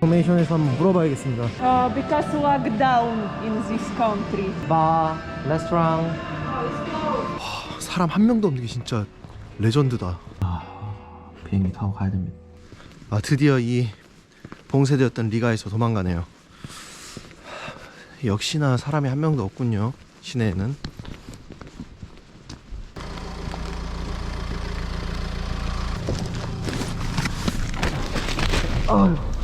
포메이션에서 한번 물어봐야겠습니다. Uh, because lockdown in this country. 바, 레스토랑. 사람 한 명도 없는 게 진짜 레전드다. 아, 비행기 타고 가야 됩니다. 아, 드디어 이 봉쇄되었던 리가에서 도망가네요. 역시나 사람이 한 명도 없군요. 시내에는. 아유.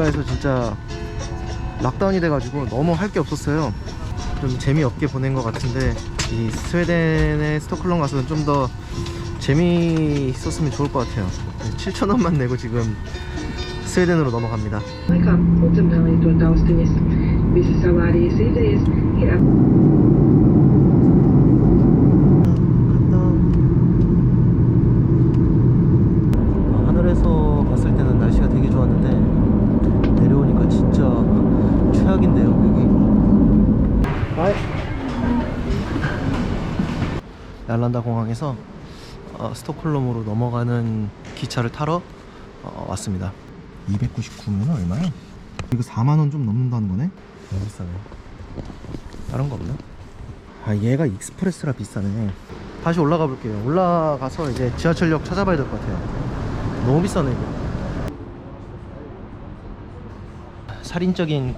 리가에서 진짜 락다운이 돼가지고 너무 할 게 없었어요. 좀 재미없게 보낸 것 같은데 이 스웨덴의 스톡홀름 가서는 좀더 재미있었으면 좋을 것 같아요. 7천 원만 내고 지금 스웨덴으로 넘어갑니다. Aika kutsunnallituun taustamis. Missä savari CDs ja 간다. 하늘에서 봤을 때는 날씨가 되게 좋았는데 내려오니까 진짜 최악인데요 여기. 아이. 날란다 공항에서 어, 스톡홀름으로 넘어가는 기차를 타러 어, 왔습니다. 299면 얼마야? 이거 4만 원 좀 넘는다는 거네? 너무 비싸네. 다른 거 없나? 아 얘가 익스프레스라 비싸네. 다시 올라가 볼게요. 올라가서 이제 지하철역 찾아봐야 될 것 같아요. 너무 비싸네 이거. 살인적인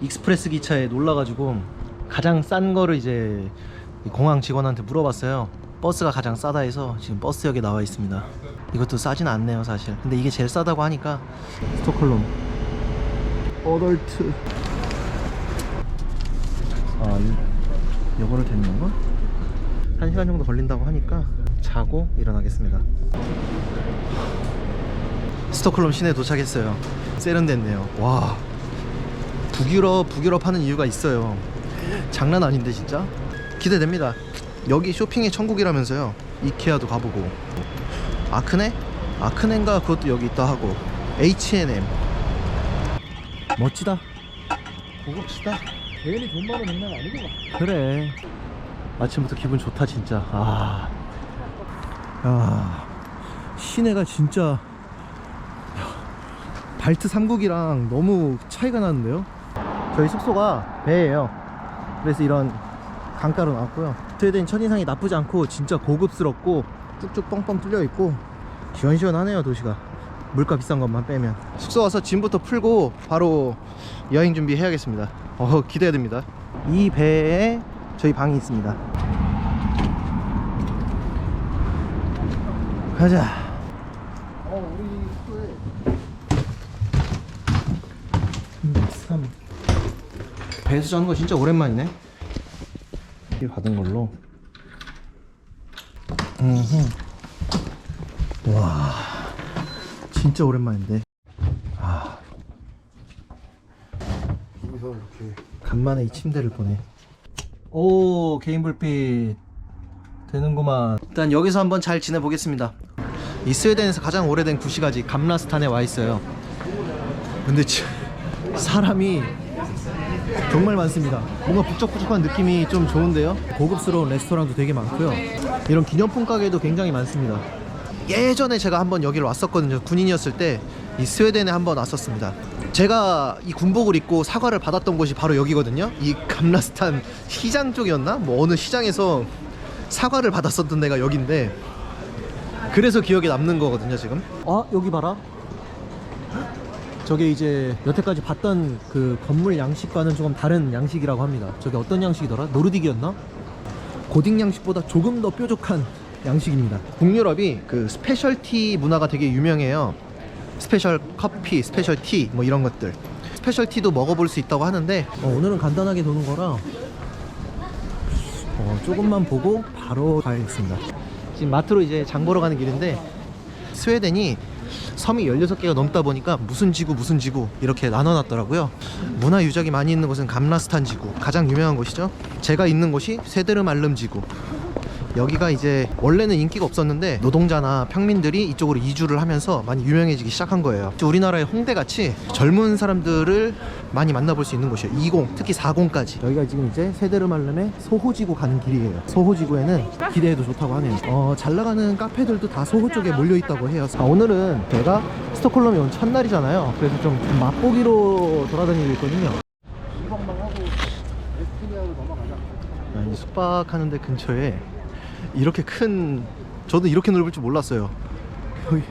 익스프레스 기차에 놀라가지고 가장 싼 거를 이제 이 공항 직원한테 물어봤어요. 버스가 가장 싸다 해서 지금 버스역에 나와 있습니다. 이것도 싸진 않네요 사실. 근데 이게 제일 싸다고 하니까 스톡홀름 어덜트 아 이, 요거를 되는 건가? 한 시간 정도 걸린다고 하니까 자고 일어나겠습니다. 스톡홀름 시내에 도착했어요. 세련됐네요. 와 북유럽 북유럽 하는 이유가 있어요. 장난 아닌데 진짜 기대됩니다. 여기 쇼핑의 천국이라면서요. 이케아도 가보고 아크네? 아크넨가 그것도 여기 있다 하고 H&M 멋지다. 고급지다. 괜히 돈 많은 장난 아니고 그래. 아침부터 기분 좋다 진짜. 아, 야, 시내가 진짜 야, 발트 3국이랑 너무 차이가 나는데요. 저희 숙소가 배예요. 그래서 이런 강가로 나왔고요. 스웨덴 첫인상이 나쁘지 않고 진짜 고급스럽고 쭉쭉 뻥뻥 뚫려 있고 시원시원하네요 도시가. 물가 비싼 것만 빼면 숙소 와서 짐부터 풀고 바로 여행 준비해야겠습니다. 어 기대됩니다. 이 배에 저희 방이 있습니다. 가자. 어 우리 숙소에 3 배에서 자는 거 진짜 오랜만이네. 이 받은 걸로. 음흠. 와. 진짜 오랜만인데. 아. 여기서 이렇게 간만에 이 침대를 보네. 오, 개인 불빛 되는구만. 일단 여기서 한번 잘 지내보겠습니다. 이 스웨덴에서 가장 오래된 구시가지 감라스탄에 와 있어요. 근데 지- 사람이 정말 많습니다. 뭔가 북적북적한 느낌이 좀 좋은데요. 고급스러운 레스토랑도 되게 많고요. 이런 기념품 가게도 굉장히 많습니다. 예전에 제가 한번 여기를 왔었거든요. 군인이었을 때 이 스웨덴에 한번 왔었습니다. 제가 이 군복을 입고 사과를 받았던 곳이 바로 여기거든요. 이 감라스탄 시장 쪽이었나? 뭐 어느 시장에서 사과를 받았었던 데가 여긴데 그래서 기억에 남는 거거든요, 지금. 아, 여기 봐라. 저게 이제 여태까지 봤던 그 건물 양식과는 조금 다른 양식이라고 합니다. 저게 어떤 양식이더라? 노르딕이었나? 고딕 양식보다 조금 더 뾰족한 양식입니다. 북유럽이 그 스페셜티 문화가 되게 유명해요. 스페셜 커피, 스페셜 티, 뭐 이런 것들. 스페셜 티도 먹어볼 수 있다고 하는데 어, 오늘은 간단하게 도는 거라 어, 조금만 보고 바로 가야겠습니다. 지금 마트로 이제 장 보러 가는 길인데 스웨덴이 섬이 16개가 넘다 보니까 무슨 지구 무슨 지구 이렇게 나눠놨더라고요. 문화 유적이 많이 있는 곳은 감라스탄 지구 가장 유명한 곳이죠. 제가 있는 곳이 세데르말름 지구 여기가 이제 원래는 인기가 없었는데 노동자나 평민들이 이쪽으로 이주를 하면서 많이 유명해지기 시작한 거예요. 우리나라의 홍대같이 젊은 사람들을 많이 만나볼 수 있는 곳이에요. 20, 특히 40까지. 여기가 지금 이제 세데르말름의 소호지구 가는 길이에요. 소호지구에는 기대해도 좋다고 하네요. 어, 잘 나가는 카페들도 다 소호 쪽에 몰려 있다고 해요. 아, 오늘은 제가 스톡홀름에 온 첫날이잖아요. 그래서 좀 맛보기로 돌아다니고 있거든요. 야, 이 숙박하는 데 근처에 이렇게 큰 저도 이렇게 넓을 줄 몰랐어요 여기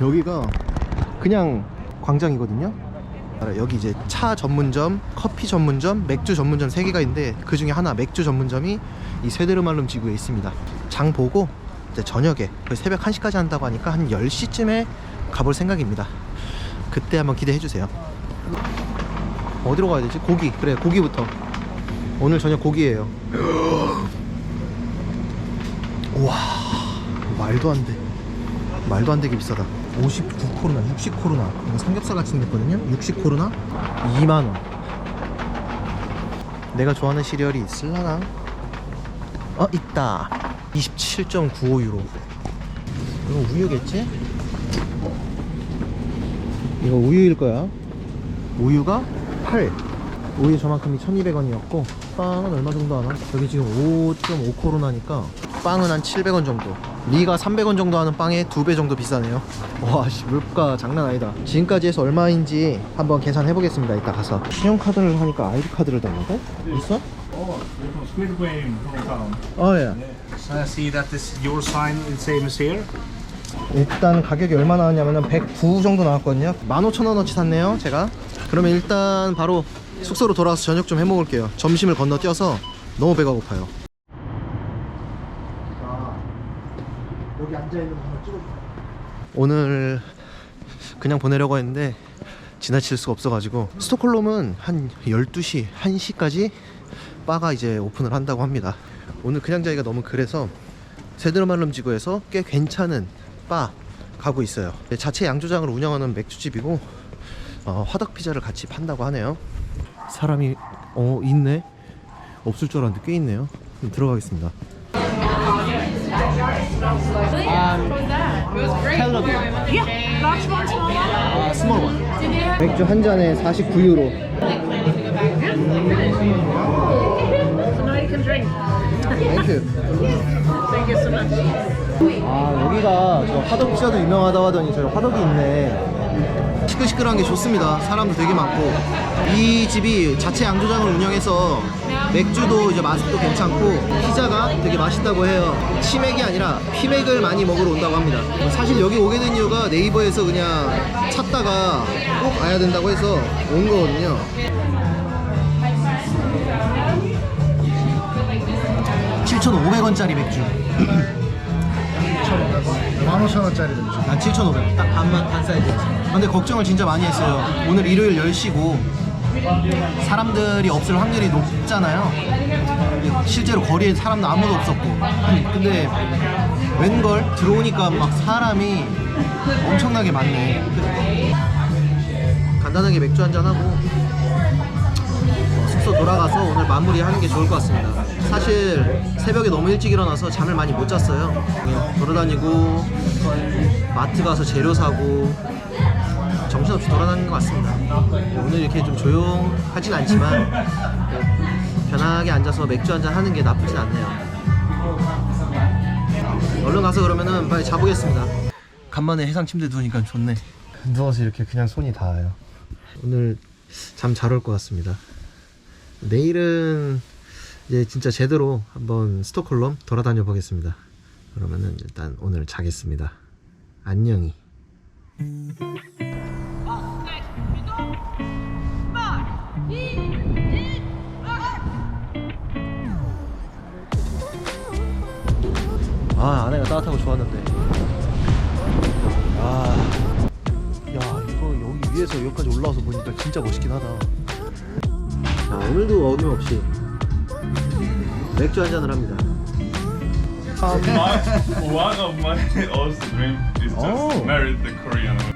여기가 그냥 광장이거든요. 여기 이제 차 전문점, 커피 전문점, 맥주 전문점 세 개가 있는데 그 중에 하나 맥주 전문점이 이 세데르말름 지구에 있습니다. 장 보고 이제 저녁에 거의 새벽 1시까지 한다고 하니까 한 10시쯤에 가볼 생각입니다. 그때 한번 기대해 주세요. 어디로 가야 되지? 고기. 그래, 고기부터. 오늘 저녁 고기예요. 우와, 말도 안 돼. 말도 안 되게 비싸다. 59코로나, 60코로나. 이거 삼겹살 같이 생겼거든요. 60코로나 2만 원. 내가 좋아하는 시리얼이 있을라나? 어, 있다. 27.95유로. 이거 우유겠지? 이거 우유일 거야. 우유가 8. 우유 저만큼이 1200원이었고 빵은 얼마 정도 하나? 여기 지금 5.5코로나니까 빵은 한 700원 정도. 리가 300원 정도 하는 빵에 2배 정도 비싸네요. 와 씨 물가 장난 아니다. 지금까지 해서 얼마인지 한번 계산해 보겠습니다. 이따 가서. 신용카드를 하니까 아이디카드를 달라고? 있어? Squidway hometown. 어예. I see that this your sign is same as here. 일단 가격이 얼마 나왔냐면 109 정도 나왔거든요. 15,000원어치 샀네요 제가. 그러면 일단 바로 숙소로 돌아와서 저녁 좀 해먹을게요. 점심을 건너뛰어서 너무 배가 고파요 여기 앉아있는 거 한번 찍어줄까요? 오늘 그냥 보내려고 했는데 지나칠 수가 없어가지고 스톡홀름은 한 12시, 1시까지 바가 이제 오픈을 한다고 합니다 오늘 그냥 자기가 너무 그래서 세드르말름 지구에서 꽤 괜찮은 바 가고 있어요. 자체 양조장을 운영하는 맥주집이고 어, 화덕 피자를 같이 판다고 하네요. 사람이 어 있네. 없을 줄 알았는데 꽤 있네요. 들어가겠습니다. 아, 스몰 원. 맥주 한 잔에 49유로. 땡큐. 아 여기가 저 화덕 피자도 유명하다고 하더니 저 화덕이 있네. 시끌시끌한 게 좋습니다. 사람도 되게 많고. 이 집이 자체 양조장을 운영해서 맥주도 이제 맛도 괜찮고 피자가 되게 맛있다고 해요. 치맥이 아니라 피맥을 많이 먹으러 온다고 합니다 사실 여기 오게 된 이유가 네이버에서 그냥 찾다가 꼭 와야 된다고 해서 온 거거든요 7,500원짜리 맥주 15,000원짜리 맥주. 난 7,500. 딱 반만 반 사이즈였어. 근데 걱정을 진짜 많이 했어요. 오늘 일요일 10시고 사람들이 없을 확률이 높잖아요. 실제로 거리에 사람도 아무도 없었고. 근데 웬걸 들어오니까 막 사람이 엄청나게 많네. 간단하게 맥주 한잔 하고 어, 숙소 돌아가서 오늘 마무리하는 게 좋을 것 같습니다. 사실 새벽에 너무 일찍 일어나서 잠을 많이 못 잤어요. 돌아다니고 마트 가서 재료 사고 정신없이 돌아다니는 것 같습니다. 오늘 이렇게 좀 조용하진 않지만 편하게 앉아서 맥주 한잔 하는 게 나쁘진 않네요. 얼른 가서 그러면은 빨리 자보겠습니다. 간만에 해상 침대 누우니까 좋네. 누워서 이렇게 그냥 손이 닿아요. 오늘 잠 잘 올 것 같습니다. 내일은 이제 진짜 제대로 한번 스톡홀름 돌아다녀 보겠습니다. 그러면은 일단 오늘 자겠습니다. 안녕히. 아 아내가 따뜻하고 좋았는데. 아, 야 이거 여기 위에서 여기까지 올라와서 보니까 진짜 멋있긴 하다. 자 오늘도 어김없이 맥주 한 잔을 합니다. my, one of my also dream is just Oh. marry the Korean woman.